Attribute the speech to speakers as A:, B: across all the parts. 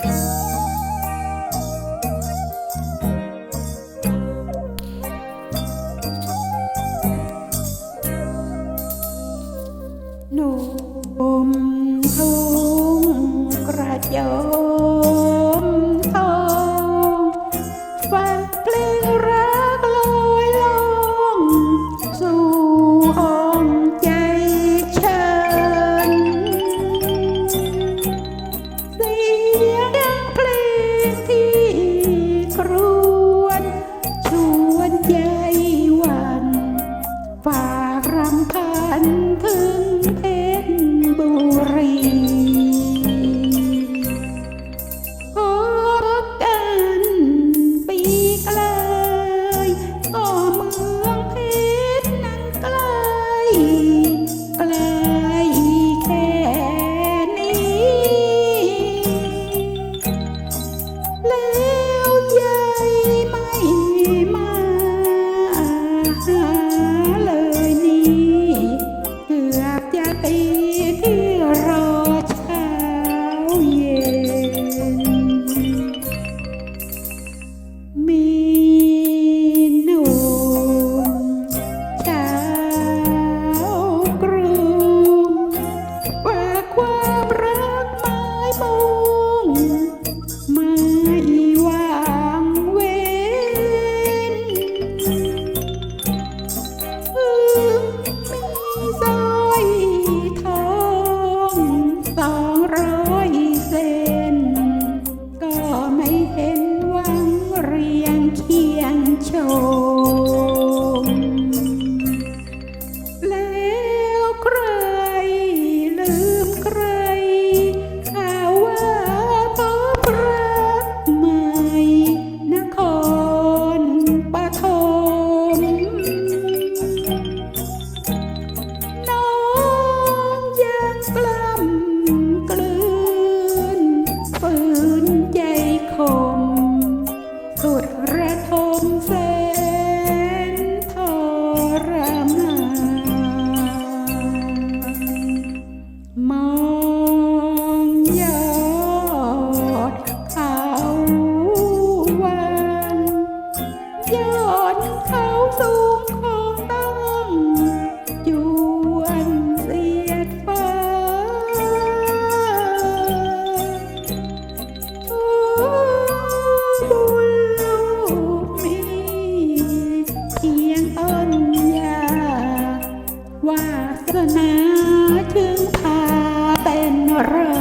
A: Thank you. วาสนาจึงพาเป็นเรา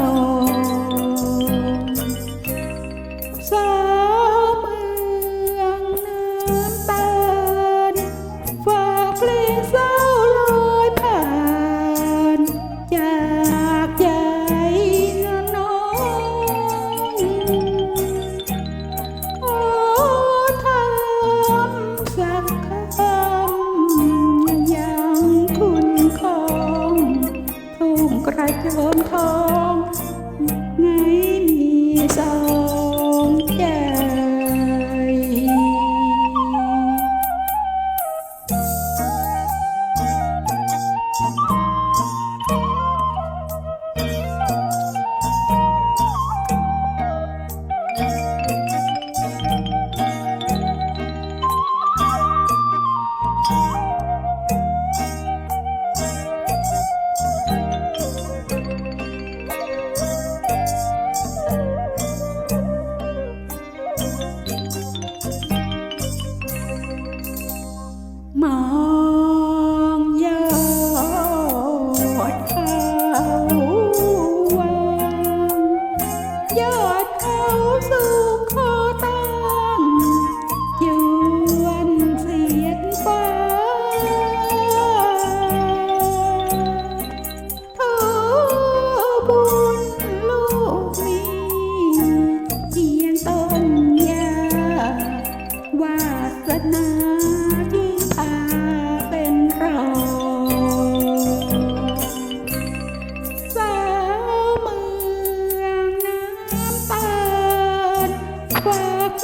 A: เทิมทองไงมีสอา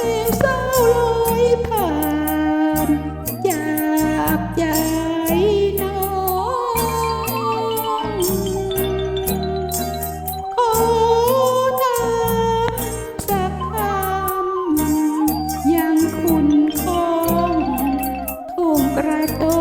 A: เพลงเศร้าลอยผ่านอยากยายน้องขอทานสักยังคุณคงคงกระตุ้